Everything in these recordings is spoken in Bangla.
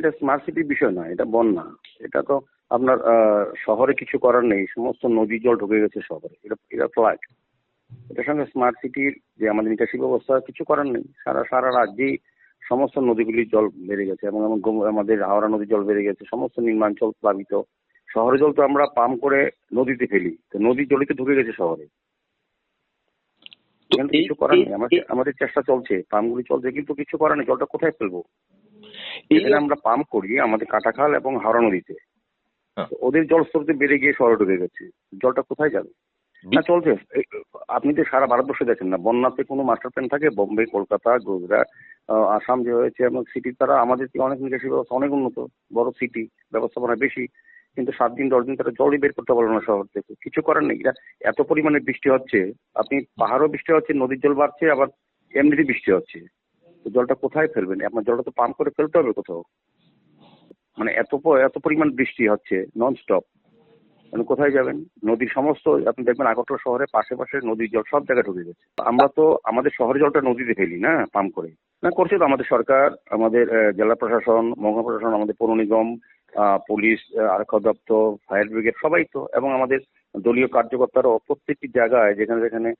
এটা স্মার্ট সিটির বিষয় না এটা বন্যা। এটা তো আপনার শহরে কিছু করার নেই সমস্ত নদী জল ঢুকে গেছে শহরে। এটা এটা ফ্লাড। এটার সঙ্গে স্মার্ট সিটির যে আমাদের নিকাশি ব্যবস্থা কিছু করার নেই। সারা সারা রাজ্যেই সমস্ত নদীগুলির জল বেড়ে গেছে এবং আমাদের হাওড়া নদীর জল বেড়ে গেছে সমস্ত নির্মাঞ্চল প্লাবিত। শহরে জল তো আমরা পাম্প করে নদীতে ফেলি তো নদী জলিতে ঢুকে গেছে শহরে। কিছু করার নেই। আমাদের আমাদের চেষ্টা চলছে পাম্পগুলি চলছে কিন্তু কিছু করার নেই জলটা কোথায় ফেলব? এখানে আমরা পাম্প করি আমাদের কাটাখাল এবং হাওড়া নদীতে। হ্যাঁ। ওদের জলস্তরতে বেড়ে গিয়ে শহরে ঢুকে গেছে। জলটা কোথায় যাবে? হ্যাঁ চলছে। আপনি তো সারা ভারতবর্ষে দেখেন না বন্যাতে কোনো মাস্টার প্ল্যান থাকে? বোম্বে কলকাতা গুজরাট আসাম যে হয়েছে এবং সিটির তারা আমাদের থেকে অনেক নিকাশি ব্যবস্থা অনেক উন্নত। বড় সিটি ব্যবস্থাপনা বেশি। কিন্তু সাত দিন দশ দিন তারা জলই বের করতে পারল না শহর থেকে। কিছু করার নেই। এটা এত পরিমাণে বৃষ্টি হচ্ছে আপনি পাহাড়ও বৃষ্টি হচ্ছে নদীর জল বাড়ছে আবার এমনিতে বৃষ্টি হচ্ছে। জলটা কোথায় ফেলবেন? আপনার জলটা তো পাম্প করে ফেলতে হবে কোথাও। মানে এত এত পরিমাণ বৃষ্টি হচ্ছে নন স্টপ মানে কোথায় যাবেন? নদীর সমস্ত, আপনি দেখবেন আগরতলা শহরে পাশে পাশে নদীর জল সব জায়গায় ঢুকে গেছে। আমরা তো আমাদের শহরের জলটা নদীতে ফেলি, না? পাম্প করে। না, করছে তো আমাদের সরকার, আমাদের জেলা প্রশাসন, মহকুমা প্রশাসন, আমাদের পৌর নিগম পুলিশ আরক্ষা দপ্তর, ফায়ার ব্রিগেড, সবাই তো, এবং আমাদের দলীয় কার্যকর্তারাও প্রত্যেকটি জায়গায়, যেখানে যেখানে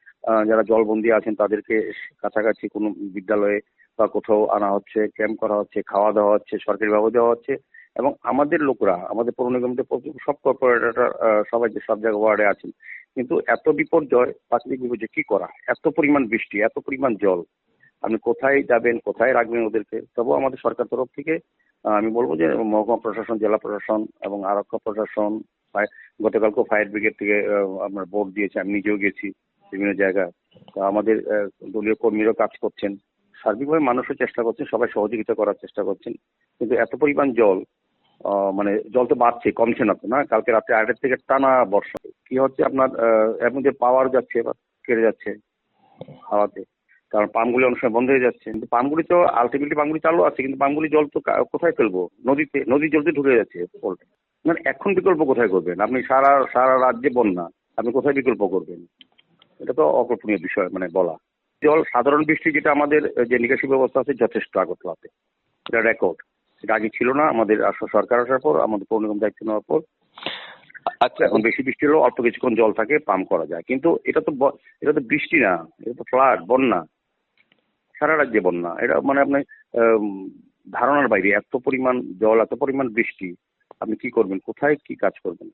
যারা জলবন্দী আছেন, তাদেরকে কাছাকাছি কোনো বিদ্যালয়ে বা কোথাও আনা হচ্ছে, ক্যাম্প করা হচ্ছে, খাওয়া দাওয়া হচ্ছে, সরকারি ব্যবস্থা দেওয়া হচ্ছে, এবং আমাদের লোকরা, আমাদের পৌর নিগমতে সব কর্পোরেটর সবাই যে সব জায়গায় ওয়ার্ডে আছেন, কিন্তু এত বিপর্যয়, প্রাকৃতিক বিপর্যয়, কি করা? এত পরিমাণ বৃষ্টি, এত পরিমাণ জল, আপনি কোথায় যাবেন, কোথায় রাখবেন ওদেরকে? তবুও আমাদের সরকার তরফ থেকে আমি বলব যে মহকুমা প্রশাসন, জেলা প্রশাসন এবং আরক্ষা প্রশাসন গতকালকেও ফায়ার ব্রিগেড থেকে আপনার বোর্ড দিয়েছে, আমি নিজেও গেছি বিভিন্ন জায়গায়। আমাদের দলীয় কর্মীরাও কাজ করছেন। সার্বিকভাবে মানুষও চেষ্টা করছেন, সবাই সহযোগিতা করার চেষ্টা করছেন। কিন্তু এত পরিমাণ জল মানে জল তো বাড়ছে, কমছে না তো, না? কালকে রাত্রে আড়াইটার থেকে টানা বর্ষা। কি হচ্ছে আপনার এর মধ্যে পাওয়ার যাচ্ছে বা কেটে যাচ্ছে হাওয়াতে? কারণ পাম্পগুলি অনেক সময় বন্ধ হয়ে যাচ্ছে। কিন্তু পাম্পগুলি তো আলটিমেটলি পাম্পগুলি চালু আছে কিন্তু পাম্পগুলি জল তো কোথায় ফেলব? নদীতে নদীর জলতে ঢুকে যাচ্ছে মানে এখন বিকল্প কোথায় করবেন? আপনি সারা সারা রাজ্যে বন্যা আপনি কোথায় বিকল্প করবেন? এটা তো অকল্পনীয় বিষয় মানে বলা। জল সাধারণ বৃষ্টি যেটা আমাদের যে নিকাশি ব্যবস্থা আছে যথেষ্ট আগরতলাতে এটা রেকর্ড সেটা আগে ছিল না আমাদের সরকার আসার পর আমাদের পৌর নিগম দায়িত্ব নেওয়ার পর। আচ্ছা। এখন বেশি বৃষ্টি হলেও অল্প কিছুক্ষণ জল থাকে পাম্প করা যায়। কিন্তু এটা তো এটা তো বৃষ্টি না এটা তো ফ্লাড বন্যা। সারা রাজ্যে বন্যা এটা মানে আপনি ধারণার বাইরে এত পরিমাণ জল, এত পরিমাণ বৃষ্টি, আপনি কি করবেন? কোথায় কি কাজ করবেন?